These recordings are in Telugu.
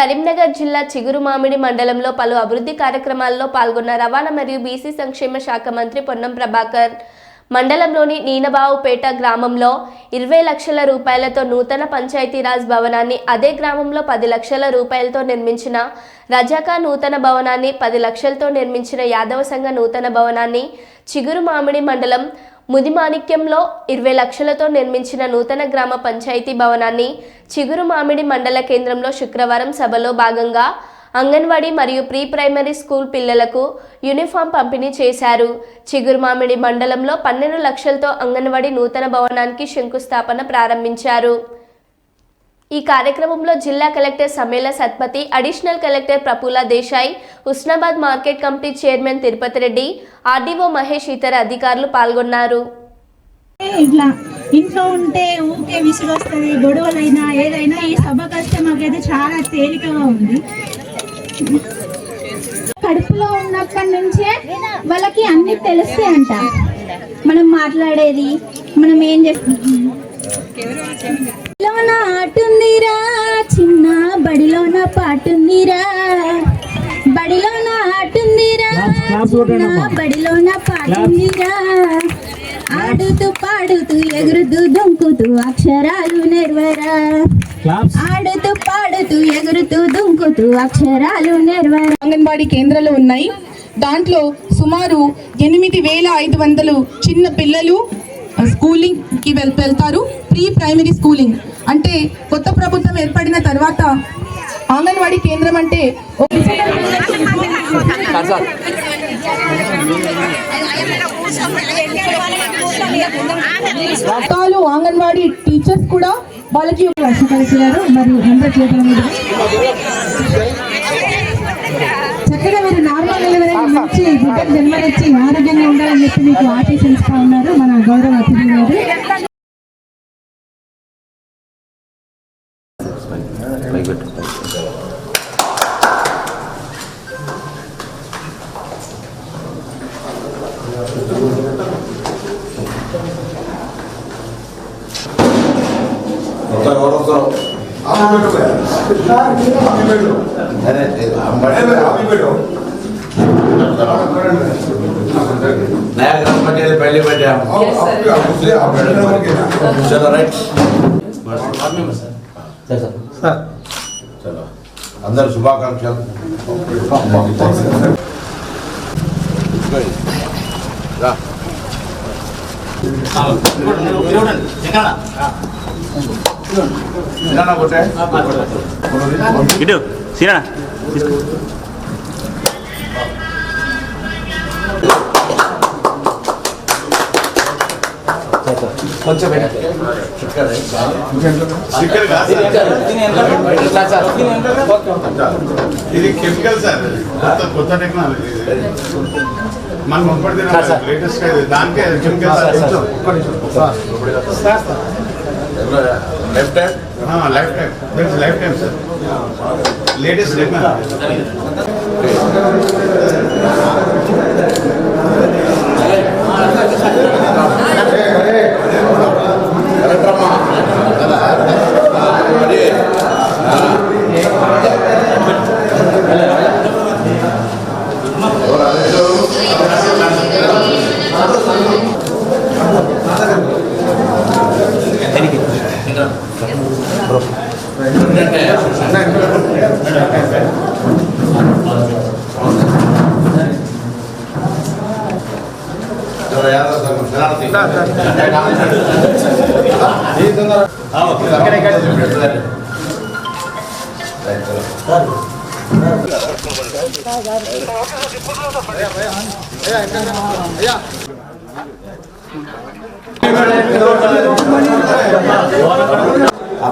కరీంనగర్ జిల్లా చిగురుమామిడి మండలంలో పలు అభివృద్ధి కార్యక్రమాల్లో పాల్గొన్న రవాణా మరియు బీసీ సంక్షేమ శాఖ మంత్రి పొన్నం ప్రభాకర్ మండలంలోని నీనబావుపేట గ్రామంలో ఇరవై లక్షల రూపాయలతో నూతన పంచాయతీరాజ్ భవనాన్ని అదే గ్రామంలో పది లక్షల రూపాయలతో నిర్మించిన రజాకా నూతన భవనాన్ని పది లక్షలతో నిర్మించిన యాదవ సంఘ నూతన భవనాన్ని చిగురు మామిడి మండలం ముదిమాణిక్యంలో ఇరవై లక్షలతో నిర్మించిన నూతన గ్రామ పంచాయతీ భవనాన్ని చిగురు మామిడి మండల కేంద్రంలో శుక్రవారం సభలో భాగంగా అంగన్వాడీ మరియు ప్రీ ప్రైమరీ స్కూల్ పిల్లలకు యూనిఫామ్ పంపిణీ చేశారు. చిగురుమామిడి మండలంలో పన్నెండు లక్షలతో అంగన్వాడీ నూతన భవనానికి శంకుస్థాపన ప్రారంభించారు. ఈ కార్యక్రమంలో జిల్లా collector Sammela Satpathy additional collector Prafulla Desai Husnabad market committee chairman Tirupati Reddy RDO Mahesh ఇతర అధికారులు పాల్గొన్నారు. ఇట్లా ఇంట్లో ఉంటే ఊరికే విసుగు గొడవలైనా ఏదైనా ఈ సభ కష్టం మాకైతే చాలా తేలికగా ఉంది. కడుపులో ఉన్నప్పటి నుంచే వాళ్ళకి అన్ని తెలుస్తాయి అంట. మనం మాట్లాడేది మనం ఏం చేస్తున్నాం బడిలోన ఆటుందిరా చిన్న బడిలోన పాటుందిరా బడిలోన ఆటుందిరా చిన్న బడిలోన పాటుందిరా ఆడుతూ పాడుతూ ఎగురుతూ దుంకుతూ అక్షరాలు నెరవరా. ఆడుతూ పాడుతూ ఎగురుతూ దుంకుతూ అక్షరాలు నెరవరా. అంగన్వాడీ కేంద్రాలు ఉన్నాయి. దాంట్లో సుమారు ఎనిమిది వేల ఐదు వందలు చిన్న పిల్లలు ఆ, స్కూలింగ్కి వెళ్ వెళ్తారు. Pre primary schooling. అంటే కొత్త ప్రభుత్వం ఏర్పడిన తర్వాత అంగన్వాడీ కేంద్రం అంటే అంగన్వాడీ టీచర్స్ కూడా వాళ్ళకి ఒక లక్ష్మీపతి గారు మరియు అందరి చేతుల మీద. చక్కగా మీరు నార్మల్ డెలివరీ నుంచి బిడ్డకు జన్మనిచ్చి ఆరోగ్యంగా ఉండాలని చెప్పి మీకు ఆశీస్సులు ఇస్తా ఉన్నారు మన గౌరవ అతిథి గారు. ఒక్కరు నాయకరామ్ పటేల్ పెళ్ళి పెట్టాము చలో రైట్ చలో అందరు శుభాకాంక్షలు రా ఇటు సీనా ఇది కెమికల్ సార్ కొత్త కొత్త టెక్నాలజీ ఇది. మనం ముప్పటి లేటెస్ట్ దానికే chemical sir. Left hand life time life time sir latest technology collector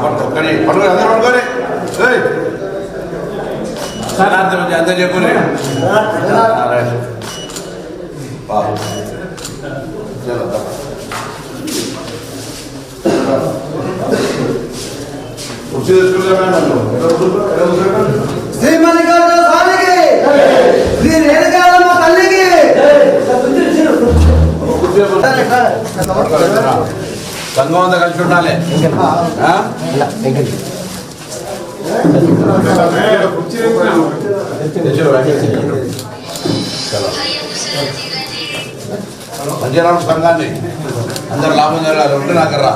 పడుకొని పడుకొని అందరూ పడుకొని ఏయ్. అందరూ అందరూ చెప్పుని బాబు చలో దా. కుర్చీ తెచ్చుకుంటే మేడం ఎక్కడ కూర్చో? ఎక్కడ కూర్చో? శ్రీ మల్లికార్జున స్వామికి శ్రీ రేణుకాలమ్మ తల్లికి కుర్చీ సంఘం అంతా కలిసి ఉండాలి ఆ? మంచిగా సంఘాన్ని. అందరు లాభం జరగాలి ఉంటే నాకు రా